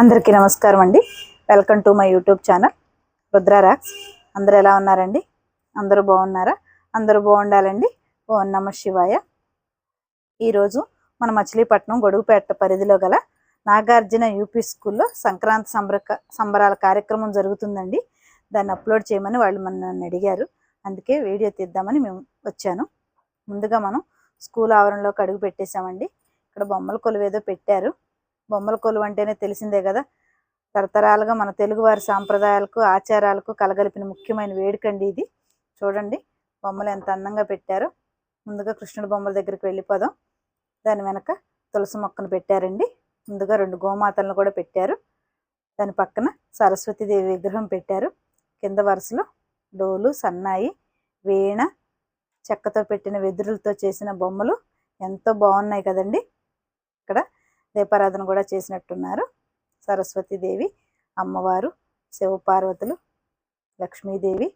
అందరికీ నమస్కారం అండి. Welcome to my YouTube channel Rudra rocks అందరూ ఎలా ఉన్నారండి? అందరూ బాగున్నారా? అందరూ బాగుండాలండి. ఓం నమ శివాయ. ఈరోజు మన మచిలీపట్నం గొడుగుపేట పరిధిలో గల నాగార్జున యూపీ స్కూల్లో సంక్రాంతి సంబర సంబరాల కార్యక్రమం జరుగుతుందండి. దాన్ని అప్లోడ్ చేయమని వాళ్ళు మన నన్ను అడిగారు. అందుకే వీడియో తీద్దామని మేము వచ్చాను. ముందుగా మనం స్కూల్ ఆవరణలోకి అడుగు పెట్టేశామండి. ఇక్కడ బొమ్మల కొలువు ఏదో పెట్టారు. బొమ్మల కొలువు అంటేనే తెలిసిందే కదా. తరతరాలుగా మన తెలుగువారి సాంప్రదాయాలకు ఆచారాలకు కలగలిపిన ముఖ్యమైన వేడుకండి ఇది. చూడండి బొమ్మలు ఎంత అందంగా పెట్టారో. ముందుగా కృష్ణుడి బొమ్మల దగ్గరికి వెళ్ళిపోదాం. దాని వెనక తులసి మొక్కను పెట్టారండి. ముందుగా రెండు గోమాతలను కూడా పెట్టారు. దాని పక్కన సరస్వతీదేవి విగ్రహం పెట్టారు. కింద వరుసలో డోలు సన్నాయి వీణ చెక్కతో పెట్టిన వెదురులతో చేసిన బొమ్మలు ఎంతో బాగున్నాయి కదండి. ఇక్కడ దీపారాధన కూడా చేసినట్టున్నారు. సరస్వతీదేవి అమ్మవారు శివపార్వతులు లక్ష్మీదేవి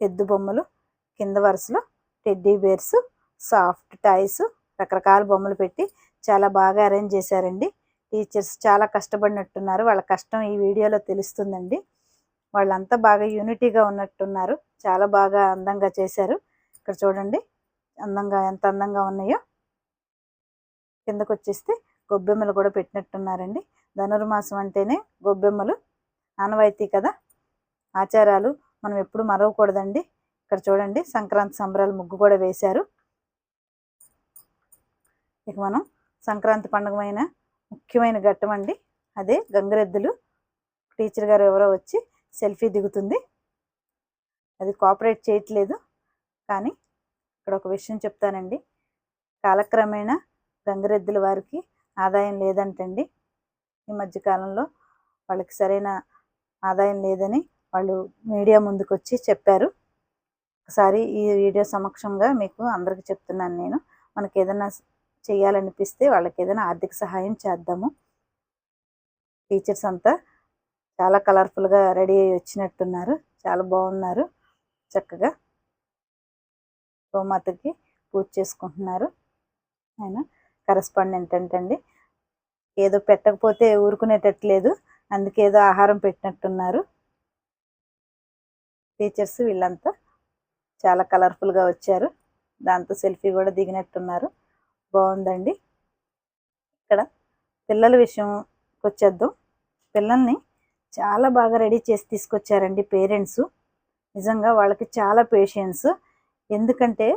ఎద్దు బొమ్మలు కింద వరుసలో టెడ్డీ బేర్స్ సాఫ్ట్ టాయ్స్ రకరకాల బొమ్మలు పెట్టి చాలా బాగా అరేంజ్ చేశారండి. టీచర్స్ చాలా కష్టపడినట్టున్నారు. వాళ్ళ కష్టం ఈ వీడియోలో తెలుస్తుందండి. వాళ్ళంతా బాగా యూనిటీగా ఉన్నట్టున్నారు. చాలా బాగా అందంగా చేశారు. ఇక్కడ చూడండి అందంగా ఎంత అందంగా ఉన్నాయో. కిందకు వచ్చేస్తే గొబ్బెమ్మలు కూడా పెట్టినట్టున్నారండి. ధనుర్మాసం అంటేనే గొబ్బెమ్మలు ఆనవాయితీ కదా. ఆచారాలు మనం ఎప్పుడు మరవకూడదండి. ఇక్కడ చూడండి సంక్రాంతి సంబరాలు ముగ్గు కూడా వేశారు. ఇక మనం సంక్రాంతి పండుగమైన ముఖ్యమైన ఘట్టం అండి అదే గంగరెద్దులు. టీచర్ గారు ఎవరో వచ్చి సెల్ఫీ దిగుతుంది. అది కోఆపరేట్ చేయట్లేదు. కానీ ఇక్కడ ఒక విషయం చెప్తానండి. కాలక్రమేణా గంగిరెద్దుల వారికి ఆదాయం లేదంటండి. ఈ మధ్యకాలంలో వాళ్ళకి సరైన ఆదాయం లేదని వాళ్ళు మీడియా ముందుకు వచ్చి చెప్పారు. ఒకసారి ఈ వీడియో సమక్షంగా మీకు అందరికీ చెప్తున్నాను నేను. మనకి ఏదైనా చేయాలనిపిస్తే వాళ్ళకి ఏదైనా ఆర్థిక సహాయం చేద్దాము. టీచర్స్ అంతా చాలా కలర్ఫుల్గా రెడీ అయ్యి వచ్చినట్టున్నారు. చాలా బాగున్నారు. చక్కగా గోమాతకి పూజ చేసుకుంటున్నారు. ఆయన కరస్పాండెంట్ అంటండి. ఏదో పెట్టకపోతే ఊరుకునేటట్లేదు. అందుకే ఏదో ఆహారం పెట్టినట్టున్నారు. టీచర్స్ వీళ్ళంతా చాలా కలర్ఫుల్గా వచ్చారు. దాంతో సెల్ఫీ కూడా దిగినట్టున్నారు. బాగుందండి. ఇక్కడ పిల్లల విషయంకి వచ్చేద్దాం. పిల్లల్ని చాలా బాగా రెడీ చేసి తీసుకొచ్చారండి పేరెంట్స్. నిజంగా వాళ్ళకి చాలా పేషెన్స్ ఎందుకంటే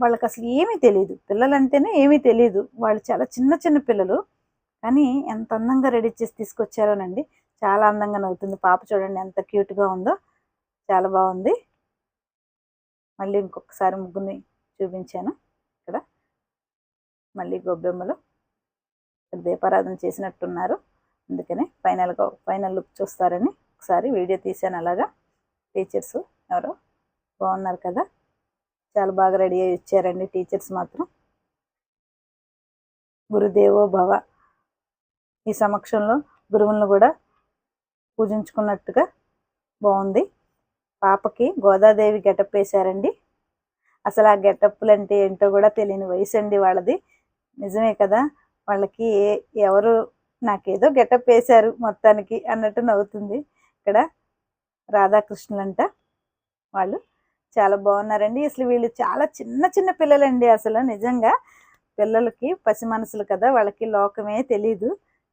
వాళ్ళకి అసలు ఏమీ తెలియదు పిల్లలంటేనే ఏమీ తెలియదు వాళ్ళు చాలా చిన్న చిన్న పిల్లలు. కానీ ఎంత అందంగా రెడీ చేసి తీసుకొచ్చారోనండి. చాలా అందంగా నవ్వుతుంది. పాప చూడండి ఎంత క్యూట్గా ఉందో. చాలా బాగుంది. మళ్ళీ ఇంకొకసారి ముగ్గుని చూపించాను. ఇక్కడ మళ్ళీ గొబ్బెమ్మలు. దీపారాధన చేసినట్టున్నారు. అందుకనే ఫైనల్గా ఫైనల్ లుక్ చూస్తారని ఒకసారి వీడియో తీశాను. అలాగా టీచర్స్ ఎవరో బాగున్నారు కదా. చాలా బాగా రెడీ అయ్యి ఇచ్చారండి టీచర్స్ మాత్రం. గురుదేవో భవ ఈ సమక్షంలో గురువులను కూడా పూజించుకున్నట్టుగా బాగుంది. పాపకి గోదాదేవి గెటప్ వేశారండి. అసలు ఆ గెటప్లు అంటే ఏంటో కూడా తెలియని వయసు అండి వాళ్ళది. నిజమే కదా? వాళ్ళకి ఏ ఎవరు నాకేదో గెటప్ వేశారు మొత్తానికి అన్నట్టు నవ్వుతుంది. ఇక్కడ రాధాకృష్ణులంట వాళ్ళు. చాలా బాగున్నారండి. అసలు వీళ్ళు చాలా చిన్న చిన్న పిల్లలండి అసలు నిజంగా. పిల్లలకి పసి మనసులు కదా వాళ్ళకి లోకమే తెలీదు.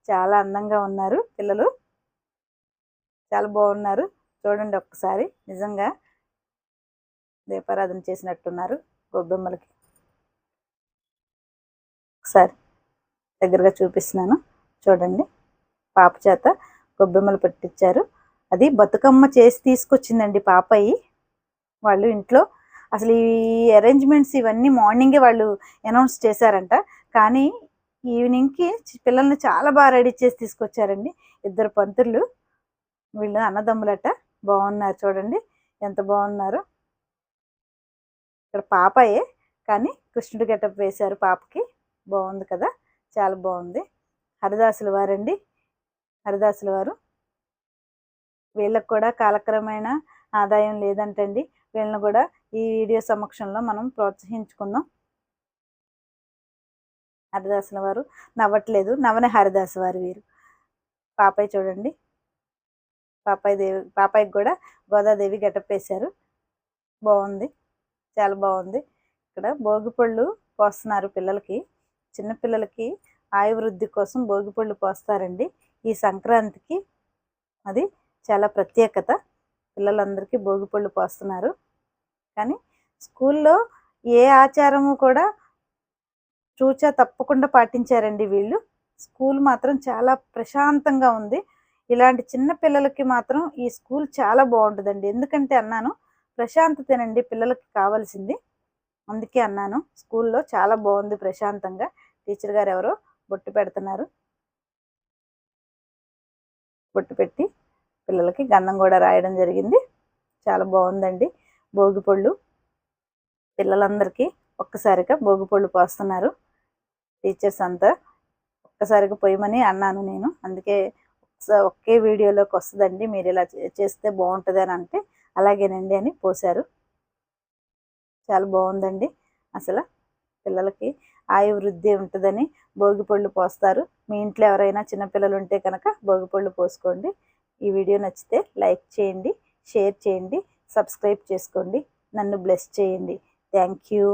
చాలా అందంగా ఉన్నారు పిల్లలు. చాలా బాగున్నారు. చూడండి ఒక్కసారి. నిజంగా దీపారాధన చేసినట్టున్నారు గొబ్బెమ్మలకి. ఒకసారి దగ్గరగా చూపిస్తున్నాను. చూడండి. పాప చేత గొబ్బెమ్మలు పెట్టించారు అది బతుకమ్మ చేసి తీసుకొచ్చిందండి పాపయ్యి. వాళ్ళు ఇంట్లో. అసలు ఈ అరేంజ్మెంట్స్ ఇవన్నీ మార్నింగే వాళ్ళు అనౌన్స్ చేశారంట. కానీ ఈవినింగ్కి పిల్లల్ని చాలా బాగా రెడీ చేసి తీసుకొచ్చారండి. ఇద్దరు పంతులు వీళ్ళు అన్నదమ్ములట. బాగున్నారు చూడండి. ఎంత బాగున్నారో. ఇక్కడ పాపయే. కానీ కృష్ణుడి గెటప్ వేశారు పాపకి. బాగుంది కదా. చాలా బాగుంది. హరిదాసులు వారండి. హరిదాసులు వారు. వీళ్ళకు కూడా కాలక్రమేణా ఆదాయం లేదంటండి. వీళ్ళని కూడా ఈ వీడియో సమక్షంలో మనం ప్రోత్సహించుకుందాం. హరిదాసుల వారు నవ్వట్లేదు. నవన హరిదాసు వారు వీరు. పాపాయి చూడండి. పాపాయి దేవి పాపాయికి కూడా గోదాదేవి గెటప్ వేశారు. బాగుంది. చాలా బాగుంది. ఇక్కడ భోగిపళ్ళు పోస్తున్నారు పిల్లలకి. చిన్నపిల్లలకి ఆయువృద్ధి కోసం భోగిపళ్ళు పోస్తారండి. ఈ సంక్రాంతికి అది చాలా ప్రత్యేకత. పిల్లలందరికీ భోగిపళ్ళు పోస్తున్నారు. కానీ స్కూల్లో ఏ ఆచారము కూడా చూచా తప్పకుండా పాటించారండి వీళ్ళు. స్కూల్ మాత్రం చాలా ప్రశాంతంగా ఉంది. ఇలాంటి చిన్న పిల్లలకి మాత్రం ఈ స్కూల్ చాలా బాగుంటుందండి. ఎందుకంటే అన్నాను ప్రశాంతతేనండి పిల్లలకి కావాల్సింది. అందుకే అన్నాను స్కూల్లో చాలా బాగుంది ప్రశాంతంగా. టీచర్ గారు ఎవరో బొట్టు పెడుతున్నారు. బొట్టు పెట్టి పిల్లలకి గంధం కూడా రాయడం జరిగింది. చాలా బాగుందండి. భోగిపళ్ళు పిల్లలందరికీ ఒక్కసారిగా భోగిపళ్ళు పోస్తున్నారు. టీచర్స్ అంతా ఒక్కసారిగా పోయమని అన్నాను నేను. అందుకే ఒకే వీడియోలోకి వస్తుందండి. మీరు ఇలా చేస్తే బాగుంటుంది అని అంటే అలాగేనండి అని పోశారు. చాలా బాగుందండి. అసలు పిల్లలకి ఆయు వృద్ధి ఉంటుందని భోగిపళ్ళు పోస్తారు. మీ ఇంట్లో ఎవరైనా చిన్నపిల్లలు ఉంటే కనుక భోగిపళ్ళు పోసుకోండి. ఈ వీడియో నచ్చితే లైక్ చేయండి షేర్ చేయండి సబ్స్క్రైబ్ చేసుకోండి. నన్ను బ్లెస్ చేయండి. Thank you.